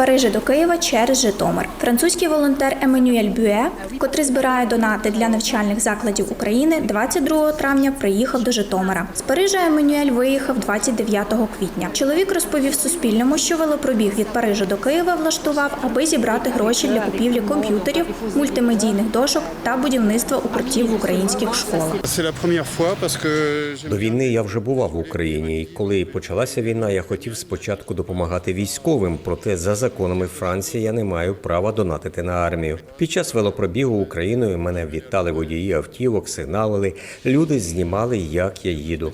Парижа до Києва через Житомир. Французький волонтер Еммануель Бюе, котрий збирає донати для навчальних закладів України, 22 травня приїхав до Житомира. З Парижа Еммануель виїхав 29 квітня. Чоловік розповів Суспільному, що велопробіг від Парижа до Києва влаштував, аби зібрати гроші для купівлі комп'ютерів, мультимедійних дошок та будівництва укриттів в українських школах. До війни я вже бував в Україні. І коли почалася війна, я хотів спочатку допомагати військовим, проте за законами Франції я не маю права донатити на армію. Під час велопробігу Україною мене вітали водії автівок, сигналили. Люди знімали, як я їду.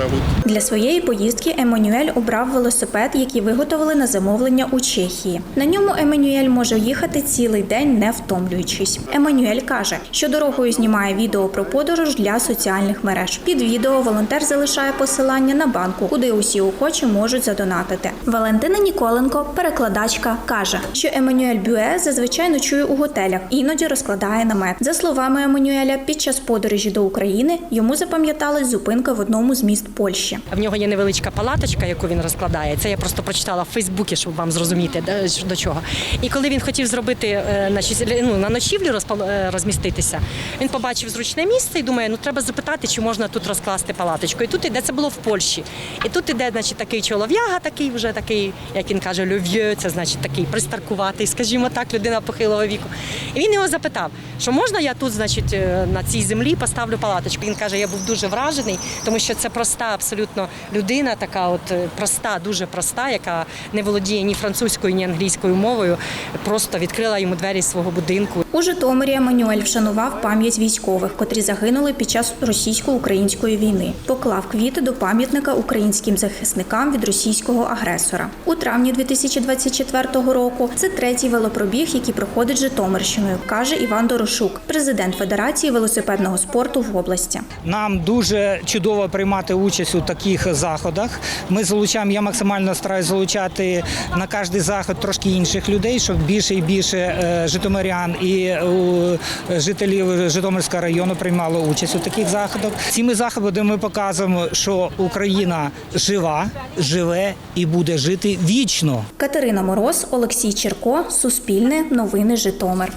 Route. Для своєї поїздки Еммануель обрав велосипед, який виготовили на замовлення у Чехії. На ньому Еммануель може їхати цілий день, не втомлюючись. Еммануель каже, що дорогою знімає відео про подорож для соціальних мереж. Під відео волонтер залишає посилання на банку, куди усі охочі можуть задонатити. Валентина Ніколенко, перекладачка, каже, що Еммануель Бюе зазвичай ночує у готелях, іноді розкладає намет. За словами Еммануеля, під час подорожі до України йому запам'яталась зупинка в одному з міст Польщі. В нього є невеличка палаточка, яку він розкладає. Це я просто прочитала в Фейсбуці, щоб вам зрозуміти до чого. І коли він хотів зробити е, ну, на ночівлю е, розміститися, він побачив зручне місце і думає, ну треба запитати, чи можна тут розкласти палаточку. І тут іде це було в Польщі. І тут іде, значить, такий чолов'яга, такий вже такий, як він каже, льов'є, це значить такий пристаркуватий, скажімо так, людина похилого віку. І він його запитав, що можна я тут, значить, е, на цій землі поставлю палаточку. Він каже, я був дуже вражений, тому що це проста абсолютно людина, така от е, проста, дуже проста, яка не володіє ні французькою, ні англійською мовою. Просто відкрила йому двері свого будинку. У Житомирі Еммануель вшанував пам'ять військових, котрі загинули під час російсько-української війни. Поклав квіти до пам'ятника українським захисникам від російського агресора. У травні 2024 року це третій велопробіг, який проходить Житомирщиною, каже Іван Дорошук, президент Федерації велосипедного спорту в області. Нам дуже чудово приймати участь у таких заходах. Ми залучаємо, я максимально стараюся залучати на кожний заход трошки інших людей, щоб більше і більше е, житомирян і е, жителів Житомирського району приймало участь у таких заходах. Цими заходами ми показуємо, що Україна жива, живе і буде жити вічно. Катерина Мороз, Олексій Черко, Суспільне, Новини Житомир.